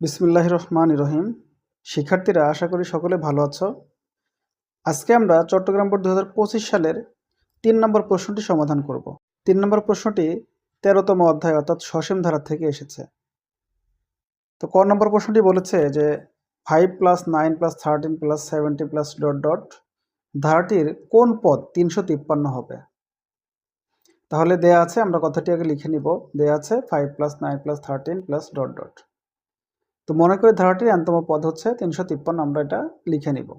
বিসমুল্লাহ রহমান রহিম। শিক্ষার্থীরা, আশা করি সকলে ভালো আছো। আজকে আমরা চট্টগ্রাম বোর্ড দু হাজার পঁচিশ সালের তিন নম্বর প্রশ্নটি সমাধান করব। তিন নম্বর প্রশ্নটি তেরোতম অধ্যায়, অর্থাৎ সসীম ধারা থেকে এসেছে। তো ক নম্বর প্রশ্নটি বলেছে যে five plus nine plus thirteen plus seventy plus dot dot ধারাটির কোন পদ তিনশো তিপ্পান্ন হবে? তাহলে দেয়া আছে, আমরা কথাটি আগে লিখে নিব। দেয়া আছে five plus nine plus thirteen plus dot dot তো মনে করি ধারাটির অন্তম পদ হচ্ছে তিনশো তিপ্পান্ন, আমরা এটা লিখে নিব।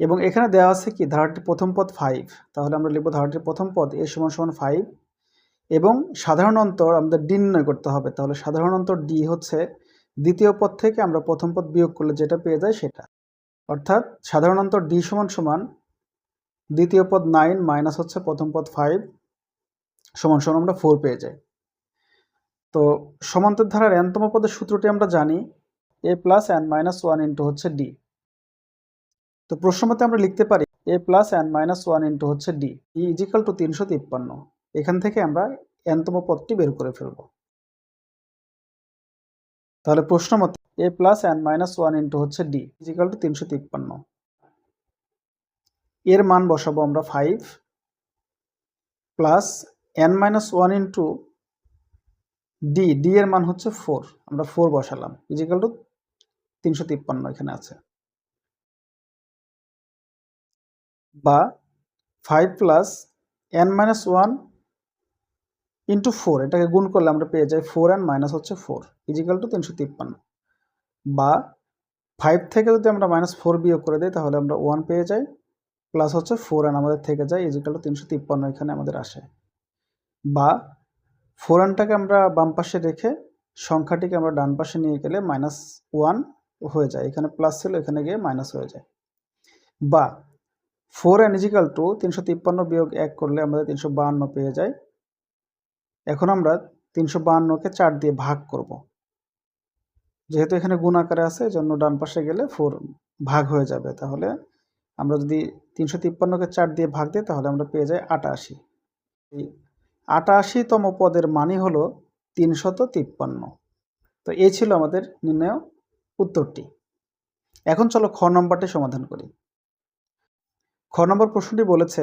এবং এখানে দেওয়া আছে কি, ধারাটির প্রথম পদ ফাইভ তাহলে আমরা লিখব ধারাটির প্রথম পদ এ সমান সমান ফাইভ এবং সাধারণ অন্তর আমাদের ডি নির্ণয় করতে হবে, তাহলে সাধারণ অন্তর ডি হচ্ছে দ্বিতীয় পদ থেকে আমরা প্রথম পদ বিয়োগ করলে যেটা পেয়ে যাই সেটা। অর্থাৎ সাধারণ অন্তর ডি সমান সমান দ্বিতীয় পদ নাইন মাইনাস হচ্ছে প্রথম পদ ফাইভ সমান সমান আমরা ফোর পেয়ে যাই। তো সমান্তর ধারার এনতম পদের সূত্রটি আমরা জানি A plus N minus one into হচ্ছে ডি তো প্রশ্ন মতে আমরা লিখতে পারি A plus N minus one into হচ্ছে ডি ই ইজিক্যাল টু তিনশো তিপ্পান্ন। এখান থেকে আমরা এনতম পদটি বের করে ফেলব। তাহলে প্রশ্ন মতে A plus N minus one into হচ্ছে ডি ইজিক্যাল টু তিনশো তিপ্পান্ন। এর মান বসাবো আমরা five plus N minus one into D D এর মান হচ্ছে ফোর আমরা ফোর বসালাম। ইজিক্যাল টু তিনশো তিপ্পান্ন এখানে আছে। বা five plus N minus one into four এটাকে গুণ করলে আমরা পেয়ে যাই ফোর এন মাইনাস হচ্ছে ফোর ইজিক্যাল টু তিনশো তিপ্পান্ন। বা ফাইভ থেকে যদি আমরা মাইনাস ফোর বিয়োগ করে দিই, তাহলে আমরা ওয়ান পেয়ে যাই প্লাস হচ্ছে ফোর এন আমাদের থেকে যায়। ইজিক্যাল টু তিনশো তিপ্পান্ন এখানে আমাদের আসে। বা ফোর আনটাকে আমরা বাম পাশে রেখে সংখ্যাটিকে আমরা ডান পাশে নিয়ে গেলে মাইনাস ওয়ান হয়ে যায়। এখানে প্লাস ছিল, এখানে গিয়ে মাইনাস হয়ে যায়। বা ফোর এন ইজিক্যাল টু তিনশো তিপ্পান্ন বিয়োগ এক করলে আমাদের তিনশো বাহান্ন পেয়ে যায়। এখন আমরা তিনশো বাহান্নকে চার দিয়ে ভাগ করব। যেহেতু এখানে গুণ আকারে আছে জন্য ডান পাশে গেলে ফোর ভাগ হয়ে যাবে। তাহলে আমরা যদি তিনশো তিপ্পান্নকে চার দিয়ে ভাগ দিই, তাহলে আমরা পেয়ে যাই আটাশি। আটাশিতম পদের মানই হলো তিনশত তিপ্পান্ন। তো এই ছিল আমাদের নির্ণয় উত্তরটি। এখন চলো খ নম্বরটি সমাধান করি। খ নম্বর প্রশ্নটি বলেছে,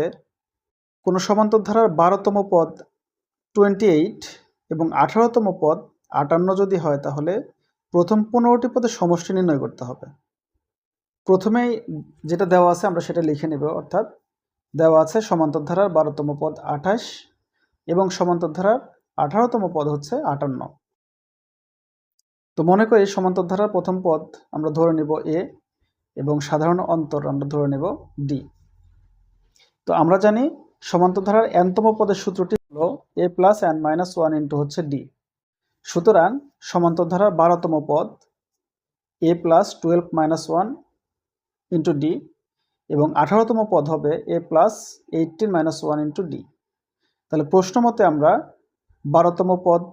কোনো সমান্তর ধারার বারোতম পদ টোয়েন্টি এইট এবং আঠারোতম পদ আটান্ন যদি হয় তাহলে প্রথম পনেরোটি পদের সমষ্টি নির্ণয় করতে হবে। প্রথমেই যেটা দেওয়া আছে আমরা সেটা লিখে নেব, অর্থাৎ দেওয়া আছে সমান্তর ধারার বারোতম পদ আঠাশ এবং সমান্তর ধারার আঠারোতম পদ হচ্ছে আটান্ন। তো মনে করি সমান্তর ধারার প্রথম পদ আমরা ধরে নেব এ এবং সাধারণ অন্তর আমরা ধরে নেব ডি। তো আমরা জানি সমান্তর ধারার এনতম পদের সূত্রটি হলো A plus N minus one into হচ্ছে ডি সুতরাং সমান্তর ধারার বারোতম পদ A plus twelve minus one into D এবং আঠারোতম পদ হবে A plus eighteen minus one into D তাহলে প্রশ্ন মতে আমরা বারোতম পদ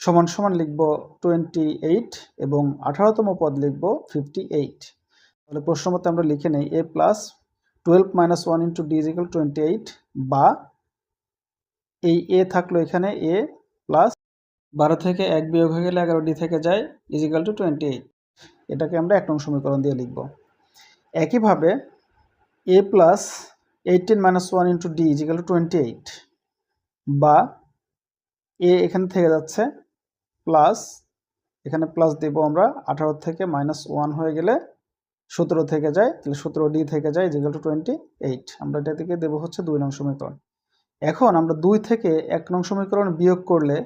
সমান সমান লিখব টোয়েন্টি এইট এবং আঠারোতম পদ লিখব ফিফটি এইট তাহলে প্রশ্ন মতে আমরা লিখে নেই A plus twelve minus one into D equal twenty eight বা এই এ থাকল এখানে এ প্লাস বারো থেকে এক বিয়োগ হয়ে গেলে এগারো ডি থেকে যায় ইজিক্যাল টু টোয়েন্টি এইট এটাকে আমরা এক নং সমীকরণ দিয়ে লিখব। একইভাবে A plus eighteen minus one into D equal twenty eight বা এ এখানে থেকে যাচ্ছে প্লাস এখানে প্লাস দেব আমরা আঠারো থেকে মাইনাস ওয়ান হয়ে গেলে সতেরো থেকে যায়, তাহলে সতেরো ডি থেকে যায় ইজিক্যাল টু টোয়েন্টি এইট আমরা এটা থেকে দেবো হচ্ছে দুই নং সমীকরণ। এখন আমরা দুই থেকে এক নং সমীকরণ বিয়োগ করলে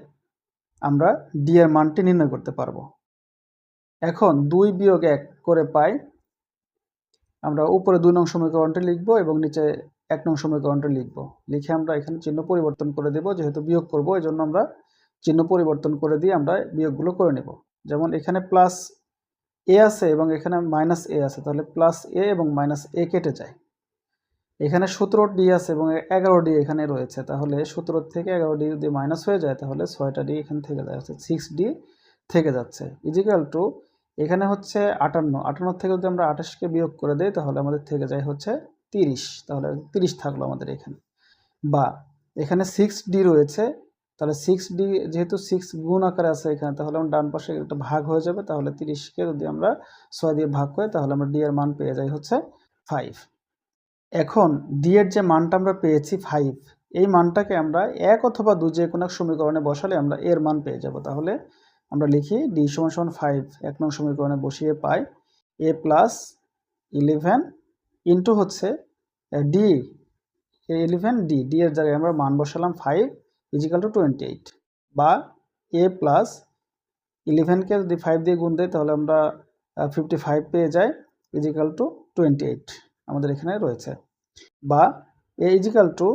আমরা ডি এর মানটি নির্ণয় করতে পারব। এখন দুই বিয়োগ এক করে পাই আমরা উপরে দুই নং সমীকরণটি লিখব এবং নিচে এক নং সমীকরণটি লিখব। লিখে আমরা এখানে চিহ্ন পরিবর্তন করে দেব, যেহেতু বিয়োগ করব এই জন্য আমরা চিহ্ন পরিবর্তন করে দিয়ে আমরা বিয়োগগুলো করে নেব। যেমন এখানে প্লাস এ আছে এবং এখানে মাইনাস এ আছে, তাহলে প্লাস এ এবং মাইনাস এ কেটে যায়। এখানে সতেরো ডি আছে এবং এগারো ডি এখানে রয়েছে, তাহলে সতেরো থেকে এগারো ডি যদি মাইনাস হয়ে যায়, তাহলে ছয়টা ডি এখানে থেকে যাচ্ছে সিক্স ডি থেকে যাচ্ছে। ইজিক্যাল টু এখানে হচ্ছে আটান্ন। আটান্ন থেকে যদি আমরা আঠাশকে বিয়োগ করে দিই, তাহলে আমাদের থেকে যায় হচ্ছে তিরিশ। তাহলে তিরিশ থাকল আমাদের এখানে। বা এখানে সিক্স ডি রয়েছে। তাহলে সিক্স ডি যেহেতু সিক্স গুণ আকারে আছে এখানে, তাহলে আমার ডান পাশে একটা ভাগ হয়ে যাবে। তাহলে তিরিশকে যদি আমরা ছয় দিয়ে ভাগ করি, তাহলে আমরা ডি এর মান পেয়ে যাই হচ্ছে ফাইভ এখন ডি এর যে মানটা আমরা পেয়েছি ফাইভ এই মানটাকে আমরা এক অথবা দু যে কোনো এক সমীকরণে বসালে আমরা এর মান পেয়ে যাব। তাহলে আমরা লিখি ডি সমান সমান ফাইভ এক নং সমীকরণে বসিয়ে পাই এ প্লাস ইলেভেন ইন্টু হচ্ছে ডি ইলেভেন ডি ডি এর জায়গায় আমরা মান বসালাম five equal to twenty eight বা এ প্লাস ইলেভেনকে যদি ফাইভ দিয়ে গুণ দেয় তাহলে আমরা ফিফটি ফাইভ পেয়ে যাই ইজিক্যাল টু টোয়েন্টি এইট আমাদের এখানে রয়েছে বা A equal to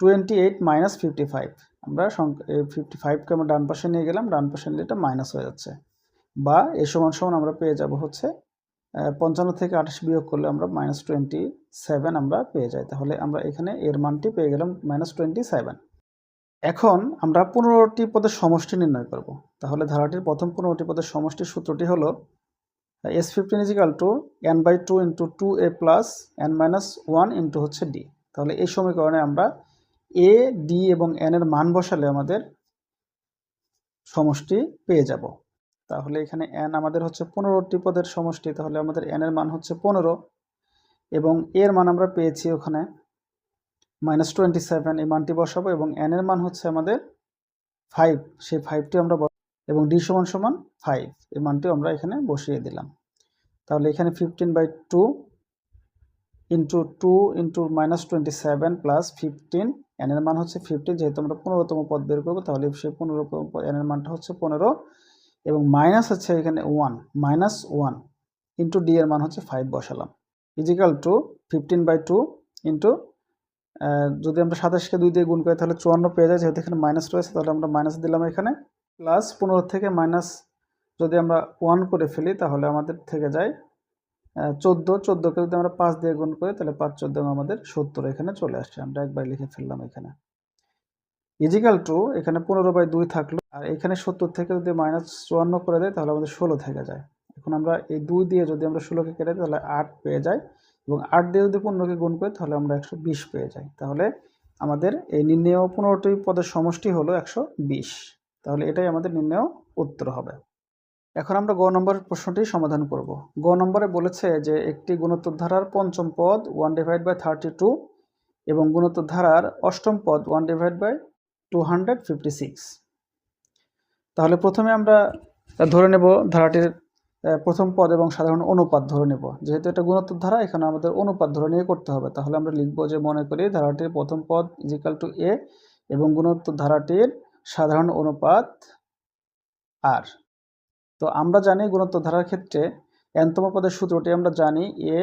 twenty eight minus fifty five আমরা ফিফটি ফাইভকে আমরা ডান পাশে নিয়ে গেলাম, ডান পাশে নিলে এটা মাইনাস হয়ে যাচ্ছে। বা এ সমান সমান আমরা পেয়ে যাব হচ্ছে পঞ্চান্ন থেকে আঠাশ বিয়োগ করলে আমরা মাইনাস টোয়েন্টি সেভেন আমরা পেয়ে যাই। তাহলে আমরা এখানে এর মানটি পেয়ে গেলাম মাইনাস টোয়েন্টি সেভেন এখন আমরা পনেরোটি পদের সমষ্টি নির্ণয় করব। তাহলে ধারাটির প্রথম পনেরোটি পদের সমষ্টির সূত্রটি হলো S fifteen equal to N by two into two A plus N minus one into হচ্ছে ডি তাহলে এই সমীকরণে আমরা এ ডি এবং এন এর মান বসালে আমাদের সমষ্টি পেয়ে যাব। তাহলে এখানে এন আমাদের হচ্ছে পনেরোটি পদের সমষ্টি, তাহলে আমাদের এন এর মান হচ্ছে পনেরো এবং এর মান আমরা পেয়েছি ওখানে মাইনাস টোয়েন্টি সেভেন এই মানটি বসাবো এবং এন এর মান হচ্ছে আমাদের ফাইভ সেই ফাইভটি আমরা এবং ডি সমান সমান ফাইভ এই মানটিও আমরা এখানে বসিয়ে দিলাম। তাহলে এখানে fifteen by two into two into minus twenty seven plus fifteen N এর মান হচ্ছে ফিফটিন যেহেতু আমরা পনেরোতম পদ বের করব, তাহলে সেই পনেরোতম এন এর মানটা হচ্ছে পনেরো, এবং মাইনাস হচ্ছে এখানে one minus one into D এর মান হচ্ছে ফাইভ বসালাম। Equal to fifteen by two into যদি আমরা সাতাশকে দুই দিয়ে গুণ করি, তাহলে চুয়ান্ন পেয়ে যায়, যেহেতু এখানে মাইনাস রয়েছে, তাহলে আমরা মাইনাস দিলাম এখানে প্লাস পনেরো থেকে মাইনাস যদি আমরা ওয়ান করে ফেলি, তাহলে আমাদের থেকে যায় চোদ্দ, চোদ্দোকে যদি আমরা পাঁচ দিয়ে গুণ করি, তাহলে পাঁচ, চোদ্দ আমাদের সত্তর এখানে চলে আসছে আমরা একবার লিখে ফেললাম এখানে। ইজিক্যাল টু এখানে পনেরো বাই দুই থাকল, আর এখানে সত্তর থেকে যদি মাইনাস চুয়ান্ন করে দেয়, তাহলে আমাদের ষোলো থেকে যায়। এখন আমরা এই দুই দিয়ে যদি আমরা ষোলোকে কেটে দিই, তাহলে আট পেয়ে যাই এবং আট দিয়ে যদি পনেরোকে গুণ করি, তাহলে আমরা একশো বিশ পেয়ে যাই। তাহলে আমাদের এই নির্ণেয় পনেরোটি পদের সমষ্টি হলো একশো বিশ। তাহলে এটাই আমাদের নির্ণেয় উত্তর হবে। এখন আমরা গ নম্বরের প্রশ্নটি সমাধান করব। গ নম্বরে বলেছে যে একটি গুণোত্তর ধারার পঞ্চম পদ one divide by thirty two এবং গুণোত্তর ধারার অষ্টম পদ one divide by two hundred fifty six. তাহলে প্রথমে আমরা ধরে নেব ধারাটির প্রথম পদ এবং সাধারণ অনুপাত ধরে নেব। যেহেতু এটা গুণোত্তর ধারা এখানে আমাদের অনুপাত ধরে নিয়ে করতে হবে। তাহলে আমরা লিখব যে মনে করি ধারাটির প্রথম পদ ইজিক্যাল টু এ এবং গুণোত্তর ধারাটির সাধারণ অনুপাত আর তো আমরা জানি গুণত্ব ধারার ক্ষেত্রে এনতম পদের সূত্রটি আমরা জানি A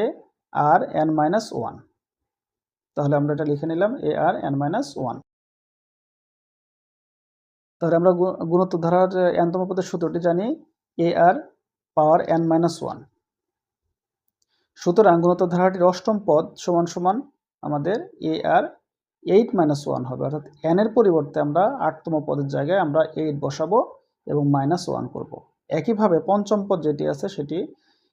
R N minus one তাহলে আমরা এটা লিখে নিলাম A R N minus one তাহলে আমরা গুণত্ব ধারার এনতম পদের সূত্রটি জানি A R power N minus one সুতরাং গুণত্ব ধারাটির অষ্টম পদ সমান সমান আমাদের A R eight minus one হবে। অর্থাৎ এন এর পরিবর্তে আমরা আটতম পদের জায়গায় আমরা এইট বসাবো এবং মাইনাস ওয়ান করব। একইভাবে পঞ্চম পদ যেটি আছে সেটি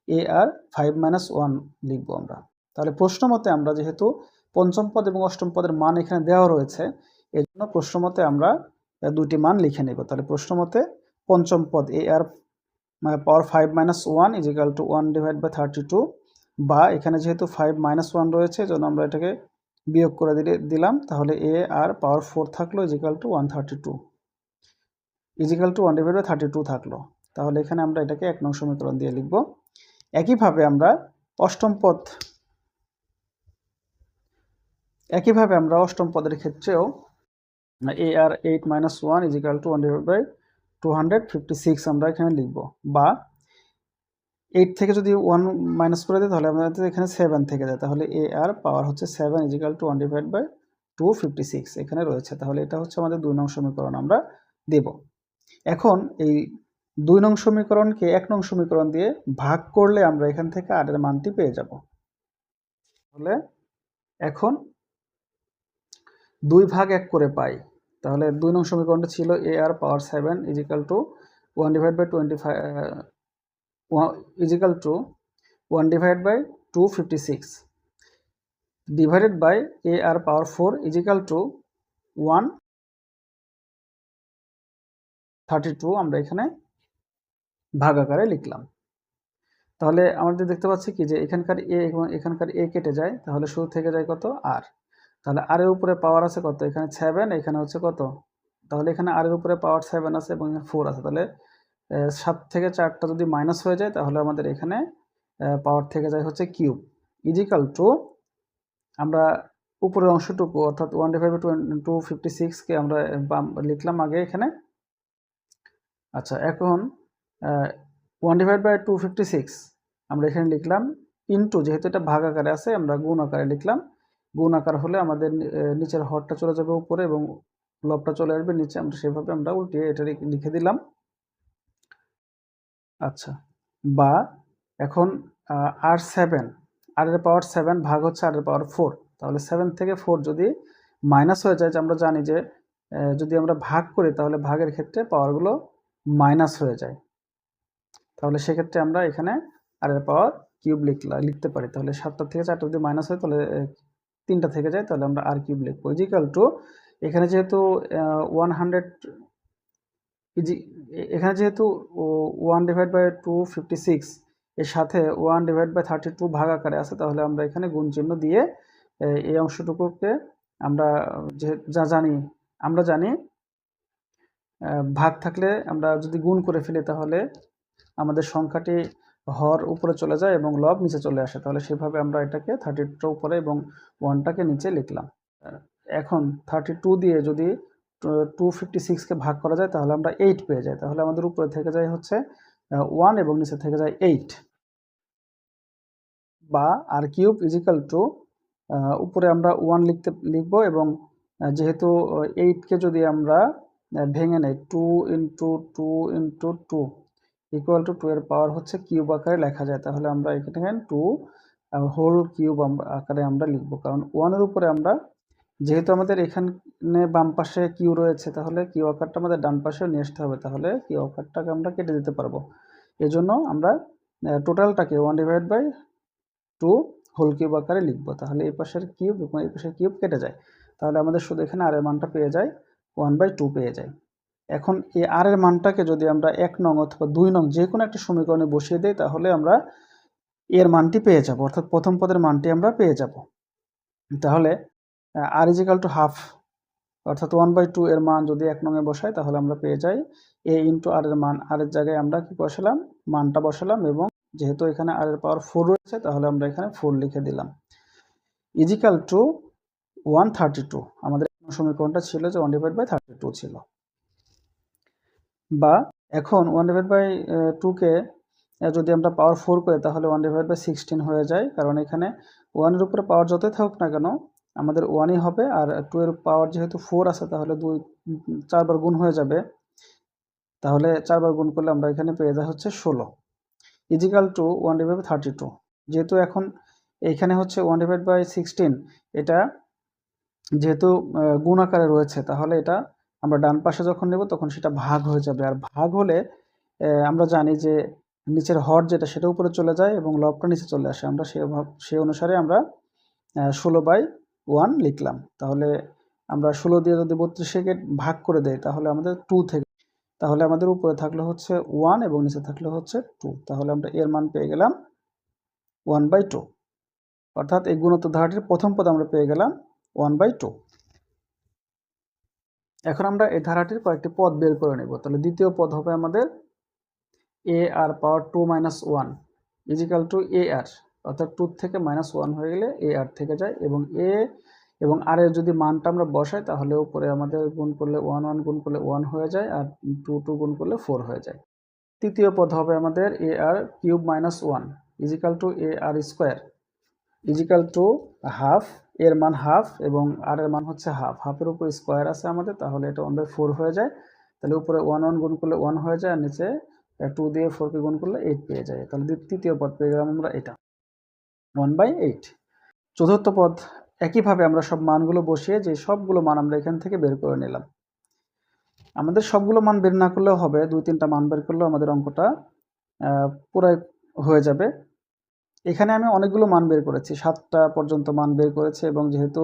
A R five minus one লিখব আমরা। তাহলে প্রশ্ন মতে আমরা যেহেতু পঞ্চম পদ এবং অষ্টম পদের মান এখানে দেওয়া রয়েছে এই জন্য প্রশ্ন মতে আমরা দুটি মান লিখে নেব। তাহলে প্রশ্ন মতে পঞ্চম পদ A R power five minus one equal to one divide by thirty two বা এখানে যেহেতু ফাইভ মাইনাস ওয়ান রয়েছে জন্য আমরা এটাকে বিয়োগ করে দিলে, দিলাম। তাহলে এ আর পাওয়ার ফোর থাকল equal to one thirty two equal to one divide by thirty two থাকল। তাহলে এখানে আমরা এটাকে এক নং সমীকরণ দিয়ে লিখব। একইভাবে আমরা অষ্টম পদ, একইভাবে আমরা অষ্টম পদের ক্ষেত্রেও A R eight minus one equal to one divide by two hundred fifty six আমরা এখানে লিখব। বা এইট থেকে যদি ওয়ান মাইনাস করে দিই তাহলে আমাদের এখানে সেভেন থেকে যায়। তাহলে এ আর পাওয়ার হচ্ছে seven equal to one divide by two fifty six এখানে রয়েছে। তাহলে এটা হচ্ছে আমাদের দুই নং সমীকরণ আমরা দেব। এখন এই দুই নং সমীকরণকে এক নং সমীকরণ দিয়ে ভাগ করলে আমরা এখান থেকে আর এর মানটি পেয়ে যাব। তাহলে এখন দুই ভাগ এক করে পাই। তাহলে দুই নং সমীকরণটা ছিল A R power seven equal to one divide by twenty five equal to one divide by two fifty six divided by A R power four equal to one thirty two আমরা এখানে ভাগ আকারে লিখলাম। তাহলে আমাদের দেখতে পাচ্ছি কি যে এখানকার এ এবং এখানকার এ কেটে যায়, তাহলে শুরু থেকে যায় কত? আর তাহলে আর এর উপরে পাওয়ার আছে কত? এখানে সেভেন এখানে হচ্ছে কত? তাহলে এখানে আর এর উপরে পাওয়ার সেভেন আছে এবং এখানে ফোর আছে। তাহলে সাত থেকে চারটা যদি মাইনাস হয়ে যায়, তাহলে আমাদের এখানে পাওয়ার থেকে যায় হচ্ছে কিউব ইজিক্যাল টু আমরা উপরের অংশটুকু অর্থাৎ one divide by two fifty সিক্সকে আমরা লিখলাম আগে এখানে। আচ্ছা এখন one divide by two fifty six আমরা এখানে লিখলাম ইন্টু যেহেতু এটা ভাগ আকারে আছে, আমরা গুণ আকারে লিখলাম। গুণ আকার হলে আমাদের নিচের হরটা চলে যাবে উপরে এবং লবটা চলে আসবে নিচে। আমরা সেভাবে আমরা উল্টিয়ে এটা লিখে দিলাম। আচ্ছা বা এখন আর সেভেন আর এর পাওয়ার সেভেন ভাগ হচ্ছে আর এর পাওয়ার ফোর তাহলে সেভেন থেকে ফোর যদি মাইনাস হয়ে যায়, যে আমরা জানি যে যদি আমরা ভাগ করি, তাহলে ভাগের ক্ষেত্রে পাওয়ারগুলো মাইনাস হয়ে যায়। তাহলে সেক্ষেত্রে আমরা এখানে আর এর পাওয়ার কিউব লিখলা, লিখতে পারি। তাহলে সাতটা থেকে চারটা যদি মাইনাস হয়, তাহলে তিনটা থেকে যায়, তাহলে আমরা আর কিউব লিখব। ইজিক্যাল টু এখানে যেহেতু ওয়ান হান্ড্রেড ইজি এখানে যেহেতু one divide by two fifty six এর সাথে one divide by thirty two ভাগ আকারে আছে, তাহলে আমরা এখানে গুণ চিহ্ন দিয়ে এই অংশটুকুকে আমরা, যে, যা জানি, আমরা জানি ভাগ থাকলে আমরা যদি গুণ করে ফেলি তাহলে আমাদের সংখ্যাটি হর উপরে চলে যায় এবং লব নিচে চলে আসে। তাহলে সেভাবে আমরা এটাকে থার্টি টু উপরে এবং ওয়ানটাকে নিচে লিখলাম। এখন থার্টি টু দিয়ে যদি টু ফিফটি সিক্সকে ভাগ করা যায়, তাহলে আমরা এইট পেয়ে যাই। তাহলে আমাদের উপরে থেকে যায় হচ্ছে ওয়ান এবং নিচে থেকে যায় এইট বা আর কিউব ইজিক্যাল টু উপরে আমরা ওয়ান লিখতে, লিখব এবং যেহেতু এইটকে যদি আমরা ভেঙে নেই two into two into two equal to two এর পাওয়ার হচ্ছে কিউব আকারে লেখা যায়। তাহলে আমরা এখানে টু হোল কিউব আকারে আমরা লিখব। কারণ ওয়ানের উপরে আমরা যেহেতু আমাদের এখানে বাম পাশে কিউ রয়েছে, তাহলে কিউ আকারটা আমাদের ডান পাশে নিয়ে আসতে হবে। তাহলে কিউ আকারটাকে আমরা কেটে দিতে পারব। এজন্য আমরা টোটালটাকে one divide by two whole cube আকারে লিখব। তাহলে এই পাশের কিউব এবং এই পাশের কিউব কেটে যায়। তাহলে আমাদের শুধু এখানে আর এর মানটা পেয়ে যায় ওয়ান বাই টু পেয়ে যায়। এখন এই আর এর মানটাকে যদি আমরা এক নং অথবা দুই নং যে কোনো একটা সমীকরণে বসিয়ে দিই, তাহলে আমরা এর মানটি পেয়ে যাব। অর্থাৎ প্রথম পদের মানটি আমরা পেয়ে যাব। তাহলে আর ইজিক্যাল টু হাফ অর্থাৎ ওয়ান বাই টু এর মান যদি এক নঙে বসাই, তাহলে আমরা পেয়ে যাই। এ ইন্টু আর এর মান আর এর জায়গায় আমরা কি বসালাম? মানটা বসালাম এবং যেহেতু এখানে আর এর পাওয়ার ফোর রয়েছে, তাহলে আমরা এখানে ফোর লিখে দিলাম। Equal to one thirty two আমাদের সমীকরণটা ছিল যে one divide by thirty two ছিল। বা এখন ওয়ান ডিভাইড বাই টুকে যদি আমরা পাওয়ার ফোর করি, তাহলে ওয়ান ডিভাইড বাই সিক্সটিন হয়ে যায়। কারণ এখানে ওয়ানের উপরে পাওয়ার যতই থাকুক না কেন, আমাদের ওয়ানই হবে। আর টু এর পাওয়ার যেহেতু ফোর আছে, তাহলে দুই চারবার গুণ হয়ে যাবে। তাহলে চারবার গুণ করলে আমরা এখানে পেয়ে যাই হচ্ছে ষোলো। Equal to one divide by thirty two যেহেতু এখন এইখানে হচ্ছে ওয়ান ডিভাইড বাই সিক্সটিন এটা যেহেতু গুণ আকারে রয়েছে, তাহলে এটা আমরা ডান পাশে যখন নেব, তখন সেটা ভাগ হয়ে যাবে। আর ভাগ হলে আমরা জানি যে নিচের হর যেটা, সেটা উপরে চলে যায় এবং লবটা নিচে চলে আসে। আমরা সে সেই অনুসারে আমরা ষোলো বাই ওয়ান লিখলাম। তাহলে আমরা ষোলো দিয়ে যদি বত্রিশকে ভাগ করে দেয় তাহলে আমাদের টু থেকে, তাহলে আমাদের উপরে থাকলে হচ্ছে ওয়ান এবং নিচে থাকলে হচ্ছে টু। তাহলে আমরা এর মান পেয়ে গেলাম ওয়ান বাই টু। অর্থাৎ এই গুণত্ব ধারাটির প্রথম পদ আমরা পেয়ে গেলাম ওয়ান বাই টু। এখন আমরা এই ধারাটির কয়েকটি পদ বের করে নেব। তাহলে দ্বিতীয় পদ হবে আমাদের A R power two minus one equal to A R অর্থাৎ টু থেকে মাইনাস ওয়ান হয়ে গেলে এ আর থেকে যায় এবং এ এবং আর এর যদি মানটা আমরা বসাই তাহলে উপরে আমাদের গুণ করলে ওয়ান ওয়ান গুণ করলে ওয়ান হয়ে যায় আর টু টু গুণ করলে ফোর হয়ে যায়। তৃতীয় পদ হবে আমাদের A R cube minus one equal to A R square equal to half এর মান হাফ এবং আর এর মান হচ্ছে হাফ হাফের উপর স্কোয়ার আছে আমাদের, তাহলে এটা ওয়ান বাই ফোর হয়ে যায়। তাহলে উপরে ওয়ান ওয়ান গুণ করলে ওয়ান হয়ে যায়, আর নিচে টু দিয়ে ফোরকে গুণ করলে এইট পেয়ে যায়। তাহলে তৃতীয় পদ পেয়ে গেলাম আমরা এটা। ওয়ান বাই এইট চতুর্থ পদ, একইভাবে আমরা সব মানগুলো বসিয়ে যে সবগুলো মান আমরা এখান থেকে বের করে নিলাম। আমাদের সবগুলো মান বের না করলেও হবে, দুই তিনটা মান বের করলেও আমাদের অঙ্কটা পুরাই হয়ে যাবে। এখানে আমি অনেকগুলো মান বের করেছি। সাতটা পর্যন্ত মান বের করেছি এবং যেহেতু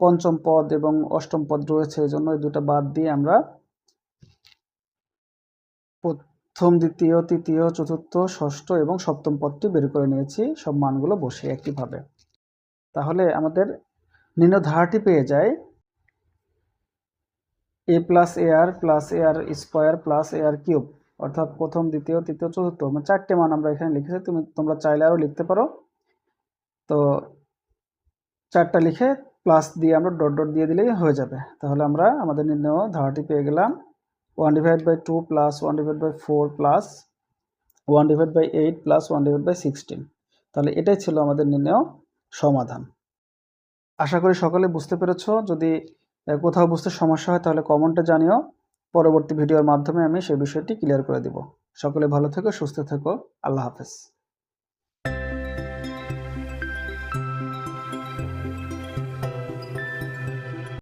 পঞ্চম পদ এবং অষ্টম পদ রয়েছে, এই জন্য এই দুটো বাদ দিয়ে আমরা প্রথম, দ্বিতীয়, তৃতীয়, চতুর্থ, ষষ্ঠ এবং সপ্তম পদটি বের করে নিয়েছি। সব মানগুলো বসে একইভাবে। তাহলে আমাদের নিম্ন ধারাটি পেয়ে যায় A plus A R plus A R square plus A R cube অর্থাৎ প্রথম, দ্বিতীয়, তৃতীয়, চতুর্থ মানে চারটে মান আমরা এখানে লিখেছি। তুমি, তোমরা চাইলে আরও লিখতে পারো। তো চারটা লিখে প্লাস দিয়ে আমরা ডট ডট দিয়ে দিলেই হয়ে যাবে। তাহলে আমরা আমাদের নির্ণয় ধারাটি পেয়ে গেলাম। One divide by two plus one divide by four plus one divide by eight plus one divide by sixteen তাহলে এটাই ছিল আমাদের নির্ণয় সমাধান। আশা করি সকলে বুঝতে পেরেছ। যদি কোথাও বুঝতে সমস্যা হয় তাহলে কমেন্টে জানিও। পরবর্তী ভিডিওর মাধ্যমে আমি সেই বিষয়টি ক্লিয়ার করে দেব। সকলে ভালো থেকো, সুস্থ থেকো। আল্লাহ হাফেজ।